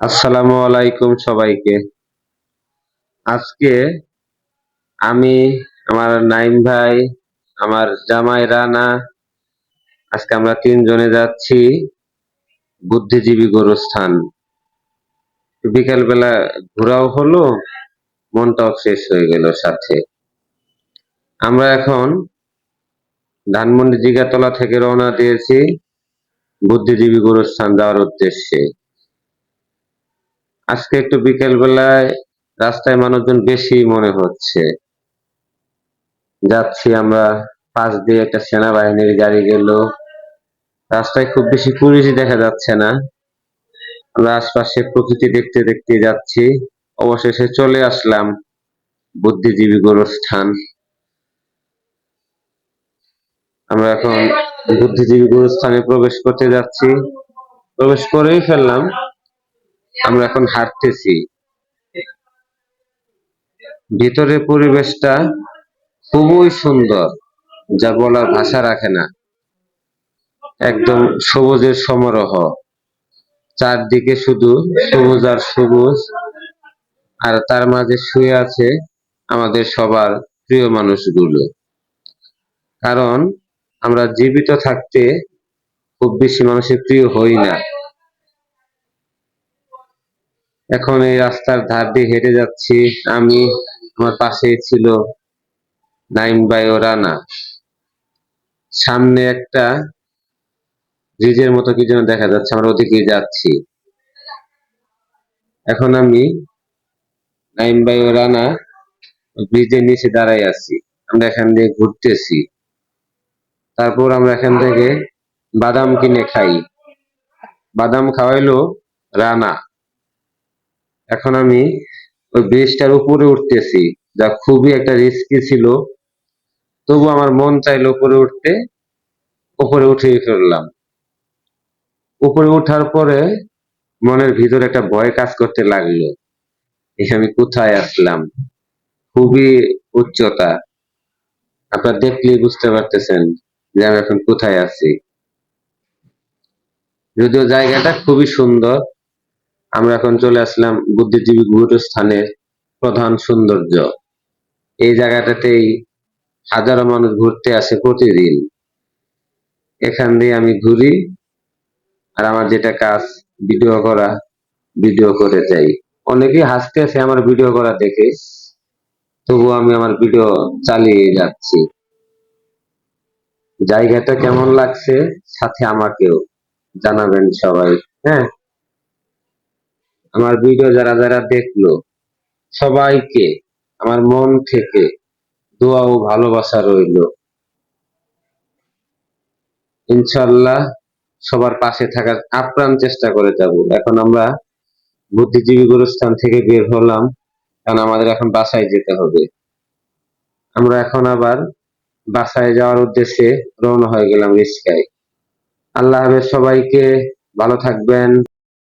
আসসালামু আলাইকুম সবাইকে। আজকে আমি আমার নাইম ভাই, আমার জামাই রানা, আজকে আমরা তিনজনে যাচ্ছি বুদ্ধিজীবী গোরস্থান। বিকেল বেলা ঘোরাও হলো, মনটাও ফ্রেশ হয়ে গেল সাথে। আমরা এখন ধানমন্ডি জিগাতলা থেকে রওনা দিয়েছি বুদ্ধিজীবী গোরস্থান যাওয়ার উদ্দেশ্যে। আজকে একটু বিকেল বেলায় রাস্তায় মানুষজন বেশি মনে হচ্ছে। যাচ্ছি আমরা, পাশ দিয়ে একটা সেনাবাহিনীর গাড়ি গেল। রাস্তায় খুব বেশি পুলিশই দেখা যাচ্ছে না। আমরা আশপাশে প্রকৃতি দেখতে দেখতে যাচ্ছি। অবশেষে চলে আসলাম বুদ্ধিজীবী গোরস্থান। আমরা এখন বুদ্ধিজীবী গোরস্থানে প্রবেশ করতে যাচ্ছি। প্রবেশ করেই ফেললাম। আমরা এখন হাঁটতেছি। ভিতরে পরিবেশটা খুবই সুন্দর, যা বলার ভাষা রাখে না। একদম সবুজের সমারোহ। চারদিকে শুধু সবুজ আর সবুজ, আর তার মাঝে শুয়ে আছে আমাদের সবার প্রিয় মানুষগুলো। কারণ আমরা জীবিত থাকতে খুব বেশি মানুষের প্রিয় হই না। এখন এই রাস্তার ধার দিয়ে হেঁটে যাচ্ছি। আমি, আমার পাশে ছিল নাইম বাই ও রানা। সামনে একটা ব্রিজের মতো কি যেন দেখা যাচ্ছে, আমরা ওদিকে যাচ্ছি। এখন আমি নাইম বাই ও রানা ব্রিজের নিচে দাঁড়াই আছি। আমরা এখান দিয়ে ঘুরতেছি। তারপর আমরা এখান থেকে বাদাম কিনে খাই। বাদাম খাওয়াইলো রানা। এখন আমি ওই ব্রিজটার উপরে উঠতেছি, যা খুবই একটা রিস্কি ছিল। তবু আমার মন চাইলো উপরে উঠতে, উপরে উঠে ফেললাম। উপরে ওঠার পরে মনের ভিতরে একটা ভয় কাজ করতে লাগল আমি কোথায় আসলাম? খুবই উচ্চতা। আপনারা দেখলে বুঝতে পারতেছেন যে আমি এখন কোথায় আছি। যদিও জায়গাটা খুবই সুন্দর আমরা এখন চলে আসলাম বুদ্ধিজীবী গুরুস্থানের প্রধান সৌন্দর্য। এই জায়গাটাতেই হাজারো মানুষ ঘুরতে আসে প্রতিদিন। এখান দিয়ে আমি ঘুরি আর আমার যেটা কাজ, ভিডিও করা, ভিডিও করে যাই। অনেকেই হাসতে আসে আমার ভিডিও করা দেখে তবু আমি আমার ভিডিও চালিয়ে যাচ্ছি। জায়গাটা কেমন লাগছে, সাথে আমাকেও জানাবেন সবাই হ্যাঁ? আমার ভিডিও যারা যারা দেখল, সবাইকে আমার মন থেকে দোয়া ও ভালোবাসা রইল। ইনশাল্লাহ সবার পাশে থাকার আপ্রাণ চেষ্টা করে যাব। এখন আমরা বুদ্ধিজীবী গুরুস্থান থেকে বের হলাম, কারণ আমাদের এখন বাসায় যেতে হবে। আমরা এখন আবার বাসায় যাওয়ার উদ্দেশ্যে রওনা হয়ে গেলাম রিস্কায়। আল্লাহ সবাইকে ভালো থাকবেন।